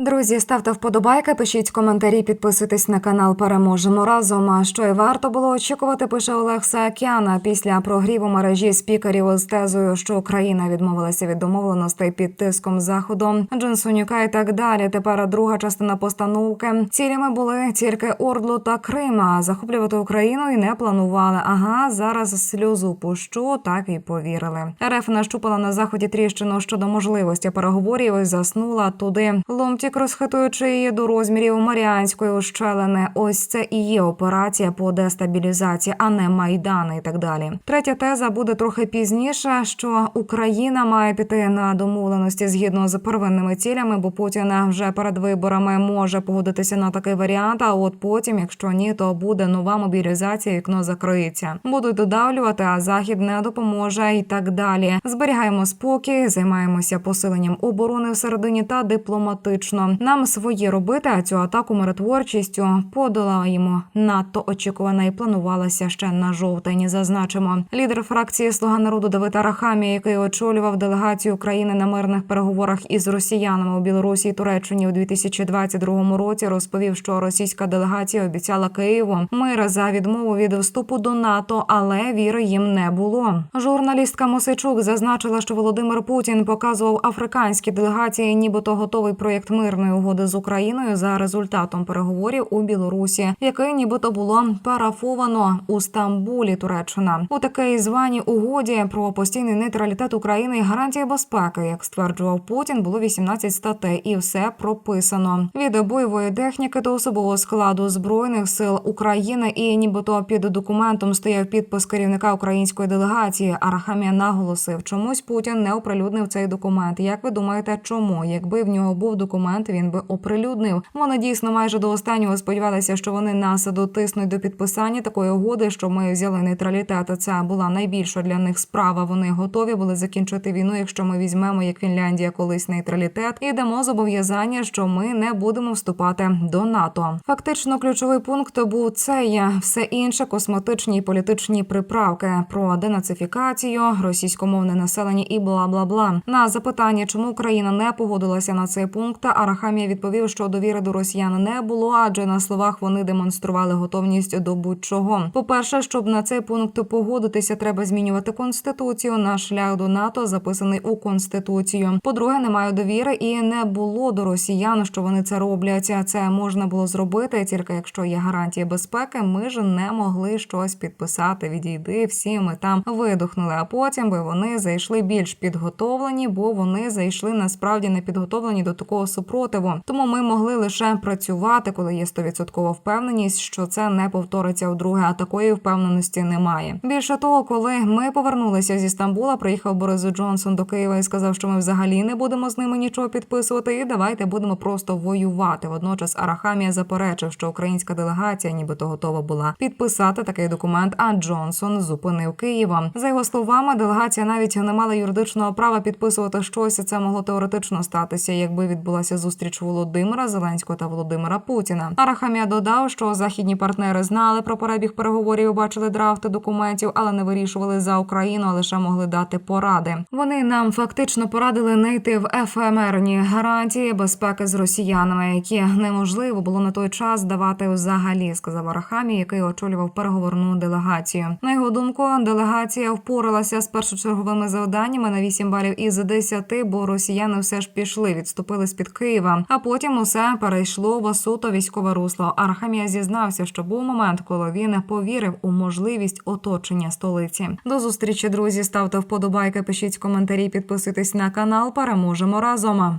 Друзі, ставте вподобайки, пишіть коментарі, підписуйтесь на канал. Переможемо разом. А що й варто було очікувати, пише Олег Саакяна після прогріву мережі спікерів з тезою, що Україна відмовилася від домовленостей під тиском заходу, Джонсонюка і так далі. Тепер друга частина постановки. Цілями були тільки Ордлу та Крим. А захоплювати Україну і не планували. Ага, зараз сльозу пущу, так і повірили. РФ нащупала на заході тріщину щодо можливості переговорів і заснула туди. Ломтік розхитуючи її до розмірів Маріанської ущелини. Ось це і є операція по дестабілізації, а не майдан і так далі. Третя теза буде трохи пізніше, що Україна має піти на домовленості згідно з первинними цілями, бо Путін вже перед виборами може погодитися на такий варіант. А от потім, якщо ні, то буде нова мобілізація, вікно закриється. Будуть додавлювати, а захід не допоможе і так далі. Зберігаємо спокій, займаємося посиленням оборони всередині та дипломатично. Нам своє робити, а цю атаку миротворчістю подолаємо. Надто очікувана і планувалася ще на жовтень. Зазначимо лідер фракції Слуга народу Давид Арахамія, який очолював делегацію України на мирних переговорах із росіянами у Білорусі і Туреччині у 2022 році, розповів, що російська делегація обіцяла Києву мир за відмову від вступу до НАТО, але віри їм не було. Журналістка Мосичук зазначила, що Володимир Путін показував африканській делегації, нібито готовий проєкт мирної угоди з Україною за результатом переговорів у Білорусі, який нібито було парафовано у Стамбулі, Туреччина. У такій званій угоді про постійний нейтралітет України і гарантії безпеки, як стверджував Путін, було 18 статей, і все прописано від бойової техніки до особового складу збройних сил України. І нібито під документом стояв підпис керівника української делегації. Арахамія наголосив, чомусь Путін не оприлюднив цей документ. Як ви думаєте, чому? Якби в нього був документ, він би оприлюднив. Вони дійсно майже до останнього сподівалися, що вони нас дотиснуть до підписання такої угоди, що ми взяли нейтралітет. Це була найбільша для них справа. Вони готові були закінчити війну, якщо ми візьмемо як Фінляндія колись нейтралітет і дамо зобов'язання, що ми не будемо вступати до НАТО. Фактично, ключовий пункт був цей все інше косметичні і політичні приправки про денацифікацію, російськомовне населення і бла бла бла. На запитання, чому Україна не погодилася на цей пункт, Арахамія відповів, що довіри до росіян не було, адже на словах вони демонстрували готовність до будь-чого. По перше, щоб на цей пункт погодитися, треба змінювати конституцію. Наш шлях до НАТО записаний у конституцію. По-друге, немає довіри і не було до росіян, що вони це роблять. Це можна було зробити тільки якщо є гарантії безпеки. Ми ж не могли щось підписати. Відійди, всі ми там видохнули. А потім би вони зайшли більш підготовлені, бо вони зайшли насправді не підготовлені до такого супротиву. Тому ми могли лише працювати, коли є 100% впевненість, що це не повториться вдруге. А такої впевненості немає. Більше того, коли ми повернулися зі Стамбула, приїхав Борис Джонсон до Києва і сказав, що ми взагалі не будемо з ними нічого підписувати, і давайте будемо просто воювати. Водночас Арахамія заперечив, що українська делегація, нібито готова була підписати такий документ. А Джонсон зупинив Києва. За його словами, делегація навіть не мала юридичного права підписувати щось. Це могло теоретично статися, якби відбулася зустріч Володимира Зеленського та Володимира Путіна. Арахамія додав, що західні партнери знали про перебіг переговорів, бачили драфти документів, але не вирішували за Україну, а лише могли дати поради. Вони нам фактично порадили не йти в ефемерні гарантії безпеки з росіянами, які неможливо було на той час давати взагалі, сказав Арахамі, який очолював переговорну делегацію. На його думку, делегація впоралася з першочерговими завданнями на 8 балів із 10, бо росіяни все ж пішли, відступили з під Києва. А потім усе перейшло в суто військове русло. Архамія зізнався, що був момент, коли він повірив у можливість оточення столиці. До зустрічі, друзі. Ставте вподобайки, пишіть коментарі, підписуйтесь на канал. Переможемо разом.